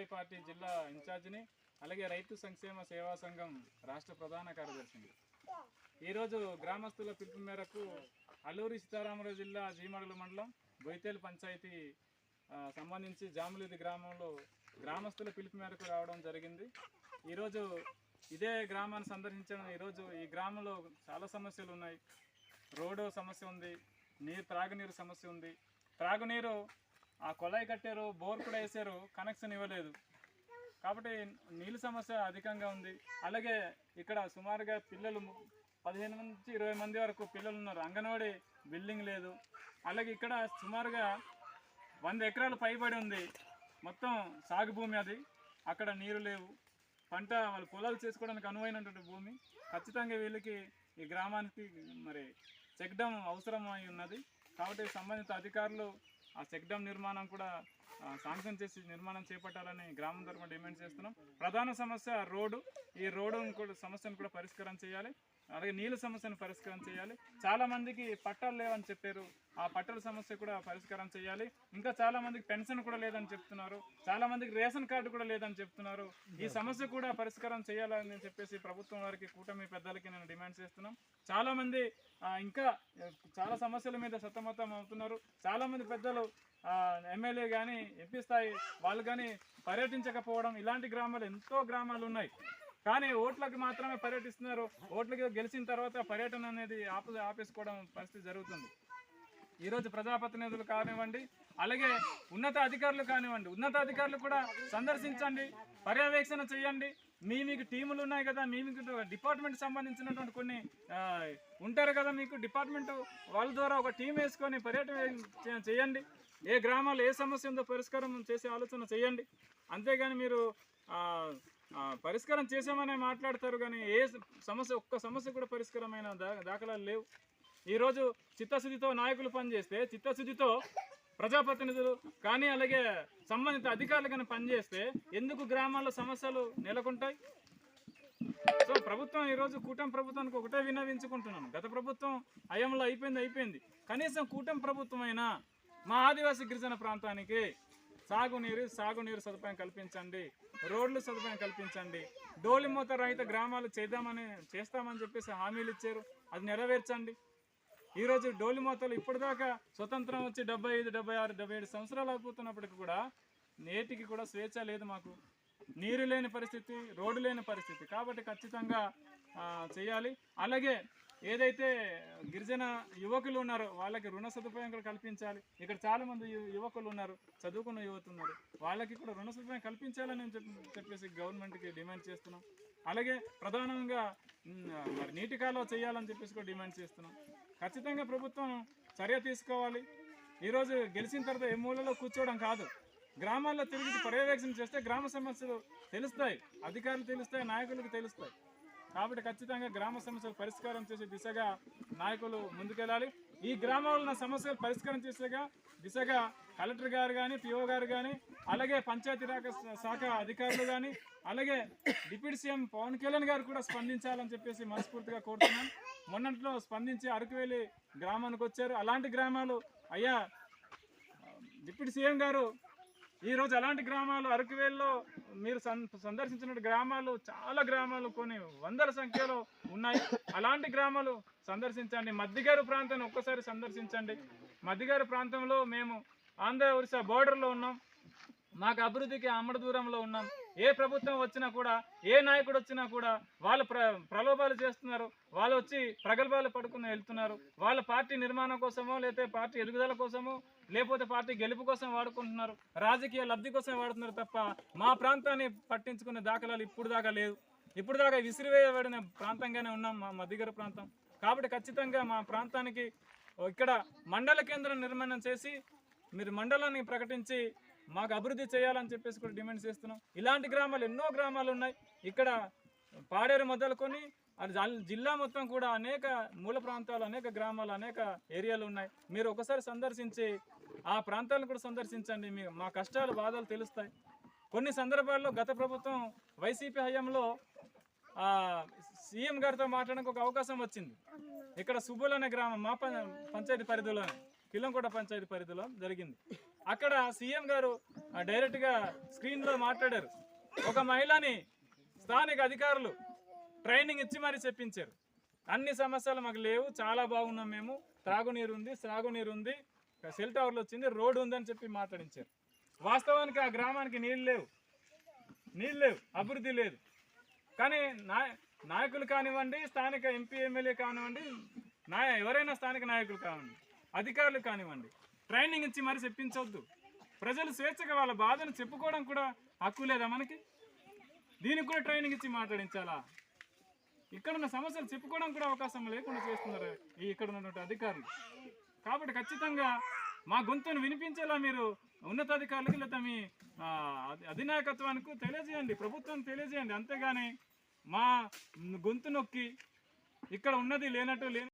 Mahajan party జిల్లా ఇన్ఛార్జిని అలాగే రైతు సంక్షేమ సేవా సంఘం రాష్ట్ర ప్రధాన కార్యదర్శిని. ఈరోజు గ్రామస్తుల పిలుపు మేరకు అల్లూరి సీతారామరాజు జిల్లా జీమడల మండలం బొయితేలు పంచాయతీ సంబంధించి జాములిది గ్రామంలో గ్రామస్తుల పిలుపు మేరకు రావడం జరిగింది. ఈరోజు ఇదే గ్రామాన్ని సందర్శించడం ఈరోజు ఈ గ్రామంలో చాలా సమస్యలు ఉన్నాయి. రోడ్డు సమస్య ఉంది నీరు త్రాగునీరు సమస్య ఉంది. త్రాగునీరు ఆ కొలాయి కట్టారు బోర్ కూడా వేసారు కనెక్షన్ ఇవ్వలేదు. కాబట్టి నీళ్ళ సమస్య అధికంగా ఉంది. అలాగే ఇక్కడ సుమారుగా పిల్లలు పదిహేను నుంచి ఇరవై మంది వరకు పిల్లలు ఉన్నారు. అంగన్వాడీ బిల్డింగ్ లేదు. అలాగే ఇక్కడ సుమారుగా వంద ఎకరాలు పైబడి ఉంది. మొత్తం సాగు భూమి అది. అక్కడ నీరు లేవు. పంట వాళ్ళు పొలాలు చేసుకోవడానికి అనువైనటువంటి భూమి. ఖచ్చితంగా వీళ్ళకి ఈ గ్రామానికి మరి చెక్ డ్యామ్ అవసరం అయి ఉన్నది. కాబట్టి సంబంధిత అధికారులు ఆ చెక్ డ్యామ్ నిర్మాణం కూడా శాంక్షన్ చేసి నిర్మాణం చేపట్టాలని గ్రామం తరఫున డిమాండ్ చేస్తున్నాం. ప్రధాన సమస్య రోడ్డు. ఈ రోడ్డు కూడా సమస్యను కూడా పరిష్కారం చేయాలి. అలాగే నీళ్ళ సమస్యను పరిష్కారం చేయాలి. చాలా మందికి పట్టాలు లేవని చెప్పారు. ఆ పట్టాల సమస్య కూడా పరిష్కారం చేయాలి. ఇంకా చాలా మందికి పెన్షన్ కూడా లేదని చెప్తున్నారు. చాలా మందికి రేషన్ కార్డు కూడా లేదని చెప్తున్నారు. ఈ సమస్య కూడా పరిష్కారం చేయాలని చెప్పేసి ప్రభుత్వం వారికి కూటమి పెద్దలకి నేను డిమాండ్ చేస్తున్నాం. చాలా మంది ఇంకా చాలా సమస్యల మీద సతమతం అవుతున్నారు. చాలా మంది పెద్దలు ఎమ్మెల్యే కానీ ఎంపీ స్థాయి వాళ్ళు కానీ పర్యటించకపోవడం ఇలాంటి గ్రామాలు ఎంతో గ్రామాలు ఉన్నాయి. కానీ ఓట్లకు మాత్రమే పర్యటిస్తున్నారు. ఓట్లకి గెలిచిన తర్వాత పర్యటన అనేది ఆప ఆపేసుకోవడం పరిస్థితి జరుగుతుంది. ఈరోజు ప్రజాప్రతినిధులు కానివ్వండి అలాగే ఉన్నత అధికారులు కానివ్వండి ఉన్నతాధికారులు కూడా సందర్శించండి పర్యవేక్షణ చేయండి. మీ మీకు టీములు ఉన్నాయి కదా మీ మీకు డిపార్ట్మెంట్ సంబంధించినటువంటి కొన్ని ఉంటారు కదా మీకు డిపార్ట్మెంట్ వాళ్ళ ద్వారా ఒక టీం వేసుకొని పర్యటన చేయండి. ఏ గ్రామాల్లో ఏ సమస్య ఉందో పరిష్కారం చేసే ఆలోచన చేయండి. అంతేగాని మీరు పరిష్కారం చేసామనే మాట్లాడతారు కానీ ఏ సమస్య ఒక్క సమస్య కూడా పరిష్కారమైన దా దాఖలాలు లేవు. ఈరోజు చిత్తశుద్ధితో నాయకులు పనిచేస్తే చిత్తశుద్ధితో ప్రజాప్రతినిధులు కానీ అలాగే సంబంధిత అధికారులు కానీ పనిచేస్తే ఎందుకు గ్రామాల్లో సమస్యలు నెలకొంటాయి? సో ప్రభుత్వం ఈరోజు కూటమి ప్రభుత్వానికి ఒకటే విన్నవించుకుంటున్నాను. గత ప్రభుత్వం అయంలో అయిపోయింది అయిపోయింది. కనీసం కూటమి ప్రభుత్వం అయినా మా ఆదివాసీ గిరిజన ప్రాంతానికి సాగునీరు సాగునీరు సదుపాయం కల్పించండి. రోడ్లు సదుపాయం కల్పించండి. డోలిమూత రహిత గ్రామాలు చేద్దామని చేస్తామని చెప్పేసి హామీలు ఇచ్చారు. అది నెరవేర్చండి. ఈరోజు డోలిమూతలు ఇప్పటిదాకా స్వతంత్రం వచ్చి డెబ్బై ఐదు డెబ్బై ఆరు డెబ్బై ఏడు సంవత్సరాలు అయిపోతున్నప్పటికీ కూడా నేటికి కూడా స్వేచ్ఛ లేదు మాకు. నీరు లేని పరిస్థితి రోడ్డు లేని పరిస్థితి. కాబట్టి ఖచ్చితంగా చేయాలి. అలాగే ఏదైతే గిరిజన యువకులు ఉన్నారో వాళ్ళకి రుణ సదుపాయం కూడా కల్పించాలి. ఇక్కడ చాలామంది యువకులు ఉన్నారు చదువుకున్న యువత ఉన్నారు. వాళ్ళకి కూడా రుణ సదుపాయం కల్పించాలని చెప్పి- చెప్పేసి గవర్నమెంట్కి డిమాండ్ చేస్తున్నాం. అలాగే ప్రధానంగా మరి నీటి కాలువ చేయాలని చెప్పేసి కూడా డిమాండ్ చేస్తున్నాం. ఖచ్చితంగా ప్రభుత్వం చర్య తీసుకోవాలి. ఈరోజు గెలిచిన తర్వాత ఏ మూలలో కూర్చోవడం కాదు. గ్రామాల్లో తిరిగి పర్యవేక్షణ చేస్తే గ్రామ సమస్యలు తెలుస్తాయి. అధికారులు తెలుస్తాయి నాయకులకు తెలుస్తాయి. కాబట్టి ఖచ్చితంగా గ్రామ సమస్యలు పరిష్కారం చేసే దిశగా నాయకులు ముందుకెళ్ళాలి. ఈ గ్రామంలో ఉన్న సమస్యలు పరిష్కారం చేసేగా దిశగా కలెక్టర్ గారు కానీ పిఓ గారు కానీ అలాగే పంచాయతీరాజ్ శాఖ అధికారులు కానీ అలాగే డిప్యూటీ సీఎం పవన్ కళ్యాణ్ గారు కూడా స్పందించాలని చెప్పేసి మనస్ఫూర్తిగా కోరుతున్నాం. మొన్నట్లో స్పందించి అరకువేలి గ్రామానికి వచ్చారు. అలాంటి గ్రామాలు అయ్యా డిప్యూటీ సీఎం గారు ఈరోజు అలాంటి గ్రామాలు అరకువేల్లో మీరు సం- సందర్శించిన గ్రామాలు చాలా గ్రామాలు కొన్ని వందల సంఖ్యలో ఉన్నాయి. అలాంటి గ్రామాలు సందర్శించండి. మద్దిగారు ప్రాంతాన్ని ఒక్కసారి సందర్శించండి. మద్దిగారు ప్రాంతంలో మేము ఆంధ్ర ఒరిస్సా బోర్డర్లో ఉన్నాం. మాకు అభివృద్ధికి అమ్మడ దూరంలో ఉన్నాం. ఏ ప్రభుత్వం వచ్చినా కూడా ఏ నాయకుడు వచ్చినా కూడా వాళ్ళు ప్ర ప్రలోభాలు చేస్తున్నారు. వాళ్ళు వచ్చి ప్రగల్భాలు పడుకుని వెళ్తున్నారు. వాళ్ళ పార్టీ నిర్మాణం కోసమో లేకపోతే పార్టీ ఎదుగుదల కోసమో లేకపోతే పార్టీ గెలుపు కోసం వాడుకుంటున్నారు. రాజకీయ లబ్ధి కోసం వాడుతున్నారు తప్ప మా ప్రాంతాన్ని పట్టించుకునే దాఖలాలు ఇప్పుడు దాకా లేదు ఇప్పుడు దాకా విసిరివేయబడిన ప్రాంతంగానే ఉన్నాం మా మధ్యగర ప్రాంతం. కాబట్టి ఖచ్చితంగా మా ప్రాంతానికి ఇక్కడ మండల కేంద్రం నిర్మాణం చేసి మీరు మండలాన్ని ప్రకటించి మాకు అభివృద్ధి చేయాలని చెప్పేసి కూడా డిమాండ్ చేస్తున్నాం. ఇలాంటి గ్రామాలు ఎన్నో గ్రామాలు ఉన్నాయి. ఇక్కడ పాడేరు మొదలుకొని అది జల్- జిల్లా మొత్తం కూడా అనేక మూల ప్రాంతాలు అనేక గ్రామాలు అనేక ఏరియాలు ఉన్నాయి. మీరు ఒకసారి సందర్శించి ఆ ప్రాంతాలను కూడా సందర్శించండి. మీ మా కష్టాలు బాధలు తెలుస్తాయి. కొన్ని సందర్భాల్లో గత ప్రభుత్వం వైసీపీ హయాంలో సీఎం గారితో మాట్లాడడానికి ఒక అవకాశం వచ్చింది. ఇక్కడ సుబ్బులు అనే గ్రామం మా పంచాయతీ పరిధిలో కిలంకోట పంచాయతీ పరిధిలో జరిగింది. అక్కడ సీఎం గారు డైరెక్ట్గా స్క్రీన్లో మాట్లాడారు. ఒక మహిళని స్థానిక అధికారులు ట్రైనింగ్ ఇచ్చి మరీ చెప్పించారు. అన్ని సమస్యలు మాకు లేవు చాలా బాగున్నాం మేము. త్రాగునీరు ఉంది సాగునీరు ఉంది. సెల్ టవర్లు వచ్చింది రోడ్డు ఉందని చెప్పి మాట్లాడించారు. వాస్తవానికి ఆ గ్రామానికి నీళ్ళు లేవు. నీళ్ళు లేవు అభివృద్ధి లేదు. కానీ నాయ నాయకులు కానివ్వండి స్థానిక ఎంపీ ఎమ్మెల్యే కానివ్వండి నాయ ఎవరైనా స్థానిక నాయకులు కానివ్వండి అధికారులు కానివ్వండి ట్రైనింగ్ ఇచ్చి మరి చెప్పించవద్దు ప్రజలు స్వేచ్ఛగా వాళ్ళ బాధను చెప్పుకోవడం కూడా హక్కు లేదా మనకి? దీనికి కూడా ట్రైనింగ్ ఇచ్చి మాట్లాడించాలా? ఇక్కడ ఉన్న సమస్యలు చెప్పుకోవడం కూడా అవకాశం లేకుండా చేస్తున్నారు ఈ ఇక్కడ ఉన్నటువంటి అధికారులు. కాబట్టి ఖచ్చితంగా మా గొంతును వినిపించేలా మీరు ఉన్నతాధికారులకి లేదా మీ అధి- అధినాయకత్వానికి తెలియజేయండి ప్రభుత్వం తెలియజేయండి. అంతేగాని మా గొంతు నొక్కి ఇక్కడ ఉన్నది లేనట్టు లేని